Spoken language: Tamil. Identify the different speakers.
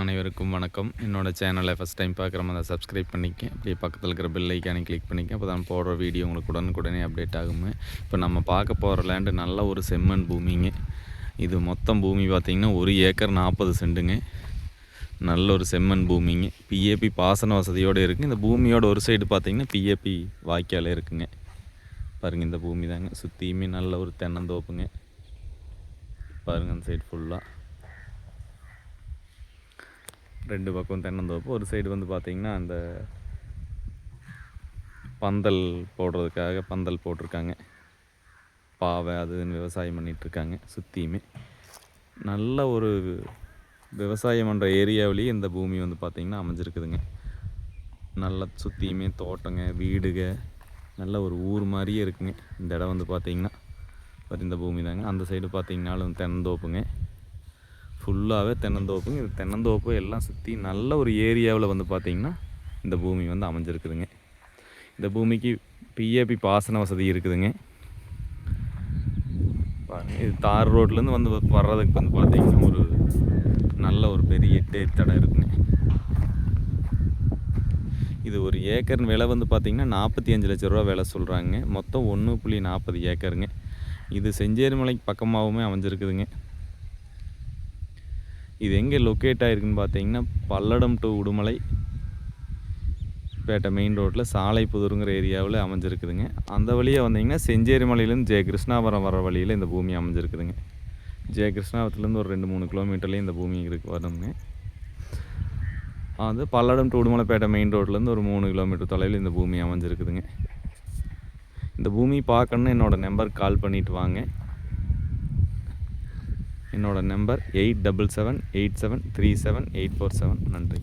Speaker 1: அனைவருக்கும் வணக்கம். என்னோடய சேனலை ஃபஸ்ட் டைம் பார்க்குற மாதிரி சப்ஸ்கிரைப் பண்ணிக்க அப்படியே பக்கத்தில் இருக்கிற பெல் ஐக்கானை கிளிக் பண்ணிக்க அப்போ தான் போடுற வீடியோ உங்களுக்கு உடனுக்குடனே அப்டேட் ஆகுங்க. இப்போ நம்ம பார்க்க போகிற லேண்டு நல்ல ஒரு செம்மண் பூமிங்க. இது மொத்தம் பூமி பார்த்திங்கன்னா ஒரு ஏக்கர் நாற்பது சென்ட்டுங்க நல்ல ஒரு செம்மண் பூமிங்க. பிஏபி பாசன வசதியோடு இருக்குது இந்த பூமியோட ஒரு சைடு பார்த்திங்கன்னா பிஏபி வாய்க்கால் இருக்குங்க. பாருங்கள் இந்த பூமி தாங்க சுற்றியுமே நல்ல ஒரு தென்னந்தோப்புங்க. பாருங்கள் அந்த சைடு ஃபுல்லாக ரெண்டு பக்கம் தென்னந்தோப்பு. ஒரு சைடு வந்து பார்த்திங்கன்னா அந்த பந்தல் போடுறதுக்காக பந்தல் போட்டிருக்காங்க. பாவை அது இதுன்னு விவசாயம் பண்ணிகிட்ருக்காங்க சுற்றியுமே நல்ல ஒரு விவசாயம் பண்ணுற ஏரியாவிலேயே இந்த பூமி வந்து பார்த்திங்கன்னா அமைஞ்சிருக்குதுங்க. நல்ல சுற்றியுமே தோட்டங்க வீடுக நல்ல ஒரு ஊர் மாதிரியே இருக்குங்க. இந்த இடம் வந்து பார்த்திங்கன்னா இந்த பூமி தாங்க. அந்த சைடு பார்த்திங்கனாலும் தென்னந்தோப்புங்க. ஃபுல்லாகவே தென்னந்தோப்புங்க. இது தென்னந்தோப்பு எல்லாம் சுற்றி நல்ல ஒரு ஏரியாவில் வந்து பார்த்திங்கன்னா இந்த பூமி வந்து அமைஞ்சிருக்குதுங்க. இந்த பூமிக்கு பிஏபி பாசன வசதி இருக்குதுங்க. இது தார் ரோட்லேருந்து வந்து வர்றதுக்கு வந்து பார்த்திங்கன்னா ஒரு நல்ல ஒரு பெரிய எட்டு தடம் இருக்குங்க. இது ஒரு ஏக்கர் விலை வந்து பார்த்திங்கன்னா நாற்பத்தி அஞ்சு லட்ச ரூபா விலை சொல்கிறாங்க மொத்தம் ஒன்று புள்ளி நாற்பது ஏக்கருங்க. இது செஞ்சேரிமலைக்கு பக்கமாகவுமே அமைஞ்சிருக்குதுங்க. இது எங்கே லொக்கேட் ஆகிருக்குன்னு பார்த்தீங்கன்னா Palladam to Udumalai Pettai main ரோட்டில் சாலை புதூருங்கிற ஏரியாவில் அமைஞ்சிருக்குதுங்க. அந்த வழியாக வந்தீங்கன்னா செஞ்சேரி மலையிலேருந்து ஜெய கிருஷ்ணாபுரம் வர வழியில் இந்த பூமி அமைஞ்சிருக்குதுங்க. ஜெய கிருஷ்ணாபுரத்துலேருந்து ஒரு ரெண்டு மூணு கிலோமீட்டர்லேயும் இந்த பூமி இருக்கு வருங்க. அது பல்லடம் டு உடுமலைப்பேட்டை மெயின் ரோட்லேருந்து ஒரு மூணு கிலோமீட்டர் தொலைவில் இந்த பூமி அமைஞ்சிருக்குதுங்க. இந்த பூமி பார்க்கணுன்னு என்னோடய நம்பருக்கு கால் பண்ணிவிட்டு வாங்க. என்னோடய number eight double seven eight seven three seven eight four seven. நன்றி.